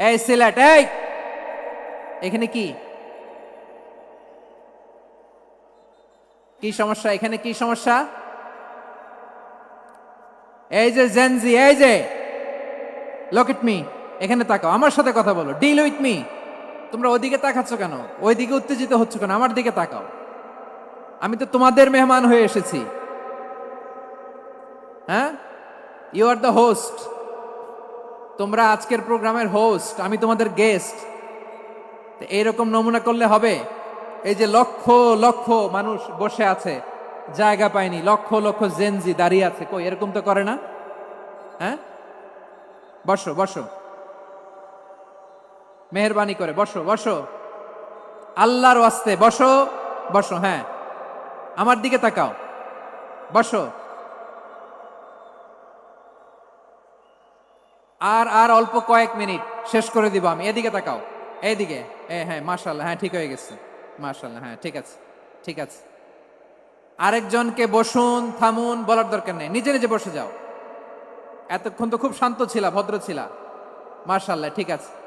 এই সিলেট, এই! এখানে কি? কি সমস্যা? এখানে কি সমস্যা? এই যে জেনজি এই যে! লক ইট মি এখানে তাকাও, আমার সাথে কথা বলো ডিল উইথ মি তোমরা ওইদিকে তাকাচ্ছ কেন? ওইদিকে উত্তেজিত হচ্ছ কেন? আমার দিকে তাকাও। আমি তো তোমাদের মেহমান হয়ে এসেছি। হ্যাঁ? ইউ আর দ্য হোস্ট তোমরা আজকের প্রোগ্রামের হোস্ট আমি তোমাদের গেস্ট এইরকম নমুনা করলে হবে, এই যে লক্ষ লক্ষ মানুষ বসে আছে, জায়গা পায়নি, লক্ষ লক্ষ জেনজি দাঁড়িয়ে আছে। কই, এরকম তো করে না? হ্যাঁ? বসো বসো। মেহরবানি করে, বসো বসো। আল্লাহর ওয়াস্তে, বসো বসো হ্যাঁ। আমার দিকে তাকাও। বসো। আর আর অল্প কয়েক মিনিট শেষ করে দিব আমি। এদিকে তাকাও। এদিকে এ হ্যাঁ মার্শাল্লাহ হ্যাঁ ঠিক হয়ে গেছে। মার্শাল্লাহ হ্যাঁ ঠিক আছে ঠিক আছে। আরেকজনকে বসুন, থামুন, বলার দরকার নেই। নিজে নিজে বসে যাও। এতক্ষণ তো খুব শান্ত ছিলা, ভদ্র ছিলা। মার্শাল্লাহ ঠিক আছে।